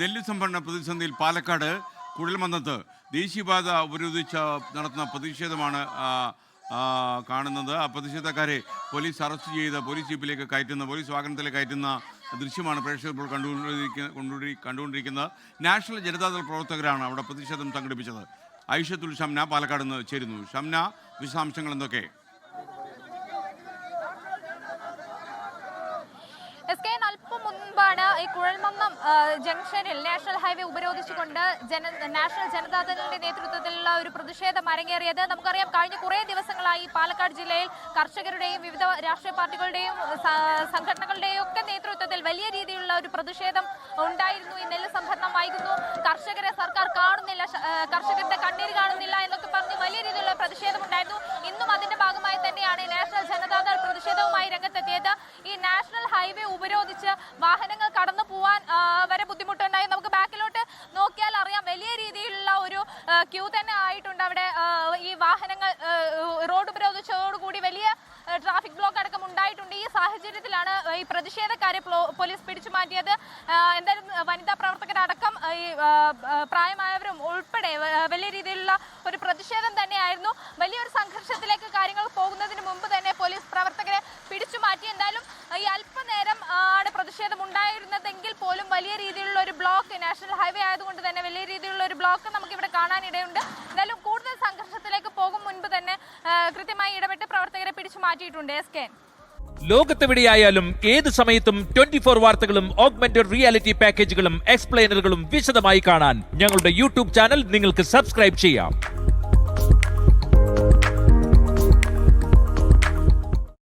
നെല്ല് സംഭരണ പ്രതിസന്ധിയിൽ പാലക്കാട് കുഴൽമന്നത്ത് ദേശീയപാത ഉപരോധിച്ച് നടത്തുന്ന പ്രതിഷേധമാണ് കാണുന്നത്. ആ പ്രതിഷേധക്കാരെ പോലീസ് അറസ്റ്റ് ചെയ്ത് പോലീസ് ജീപ്പിലേക്ക് കയറ്റുന്ന പോലീസ് വാഹനത്തിലേക്ക് കയറ്റുന്ന ദൃശ്യമാണ് പ്രേക്ഷകർ ഇപ്പോൾ കണ്ടുകൊണ്ടിരിക്കുന്ന കണ്ടുകൊണ്ടി കണ്ടുകൊണ്ടിരിക്കുന്നത്. നാഷണൽ ജനതാദൾ പ്രവർത്തകരാണ് അവിടെ പ്രതിഷേധം സംഘടിപ്പിച്ചത്. ഐഷത്തുൽ ഷംന പാലക്കാട് നിന്ന് ചേരുന്നു. ഷംന വിശദാംശങ്ങൾ എന്തൊക്കെ എസ് കെ അല്പം മുൻപാണ് ഈ കുഴൽമന്നം ജംഗ്ഷനിൽ നാഷണൽ ഹൈവേ ഉപരോധിച്ചുകൊണ്ട് ജന നാഷണൽ ജനതാദളിന്റെ നേതൃത്വത്തിലുള്ള ഒരു പ്രതിഷേധം അരങ്ങേറിയത്. നമുക്കറിയാം കഴിഞ്ഞ കുറേ ദിവസങ്ങളായി പാലക്കാട് ജില്ലയിൽ കർഷകരുടെയും വിവിധ രാഷ്ട്രീയ പാർട്ടികളുടെയും സംഘടനകളുടെയും ഒക്കെ നേതൃത്വത്തിൽ വലിയ രീതിയിലുള്ള ഒരു പ്രതിഷേധം ഉണ്ടായിരുന്നു. ഈ നെല്ല് സംഭരണം വൈകുന്നു. കർഷകരെ സർക്കാർ കാണുന്നില്ല കർഷകരുടെ കണ്ണീര് കാണുന്നില്ല എന്നൊക്കെ പറഞ്ഞ് വലിയ രീതിയിലുള്ള പ്രതിഷേധം ഉണ്ടായിരുന്നു. ഇന്നും അതിന്റെ ഭാഗമായി തന്നെയാണ് നാഷണൽ ജനതാദൾ പ്രതിഷേധവുമായി രംഗത്തെത്തിയത്. നാഷണൽ ഹൈവേ ഉപരോധിച്ച് വാഹനങ്ങൾ കടന്നു പോവാൻ വരെ ബുദ്ധിമുട്ടുണ്ടായി. നമുക്ക് ബാക്കിലോട്ട് നോക്കിയാൽ അറിയാം. വലിയ രീതിയിലുള്ള ഒരു ക്യൂ തന്നെ ആയിട്ടുണ്ട് അവിടെ. ഈ വാഹനങ്ങൾ റോഡ് ഉപരോധിച്ചതോടുകൂടി വലിയ ട്രാഫിക് ബ്ലോക്ക് അടക്കം ഉണ്ടായിട്ടുണ്ട്. ഈ സാഹചര്യത്തിലാണ് ഈ പ്രതിഷേധക്കാരെ പോലീസ് പിടിച്ചു മാറ്റിയത്. എന്തായാലും വനിതാ പ്രവർത്തകരടക്കം ഈ പ്രായമായവരും ഉൾപ്പെടെ വലിയ രീതിയിലുള്ള ഒരു പ്രതിഷേധം തന്നെയായിരുന്നു. വലിയൊരു സംഘർഷത്തിലേക്ക് കാര്യങ്ങൾ പോകുന്നതിന് മുമ്പ് തന്നെ പോലീസ് പ്രവർത്തകരെ പിടിച്ചു മാറ്റി എന്തായാലും ഈ അല്പനേരം ആ, ആണ് പ്രതിഷേധം ഉണ്ടായിരുന്നതെങ്കിൽ പോലും വലിയ രീതിയിലുള്ള ഒരു ബ്ലോക്ക് നാഷണൽ ഹൈവേ ആയതുകൊണ്ട് തന്നെ വലിയ രീതിയിലുള്ള ഒരു ബ്ലോക്ക് നമുക്ക് ഇവിടെ കാണാനിടയുണ്ട്. എന്തായാലും കൂടുതൽ സംഘർഷത്തിലേക്ക് പോകും മുൻപ് തന്നെ കൃത്യമായി ഇടപെട്ട് പ്രവർത്തകരെ പിടിച്ചു മാറ്റിയിട്ടുണ്ട്. എസ് കെ ലോകത്തെവിടെയായാലും ഏത് സമയത്തും ട്വന്റി ഫോർ വാർത്തകളും ഓഗ്മെന്റഡ് റിയാലിറ്റി പാക്കേജുകളും എക്സ്പ്ലെയിനറുകളും വിശദമായി കാണാൻ ഞങ്ങളുടെ യൂട്യൂബ് ചാനൽ നിങ്ങൾക്ക് സബ്സ്ക്രൈബ് ചെയ്യാം.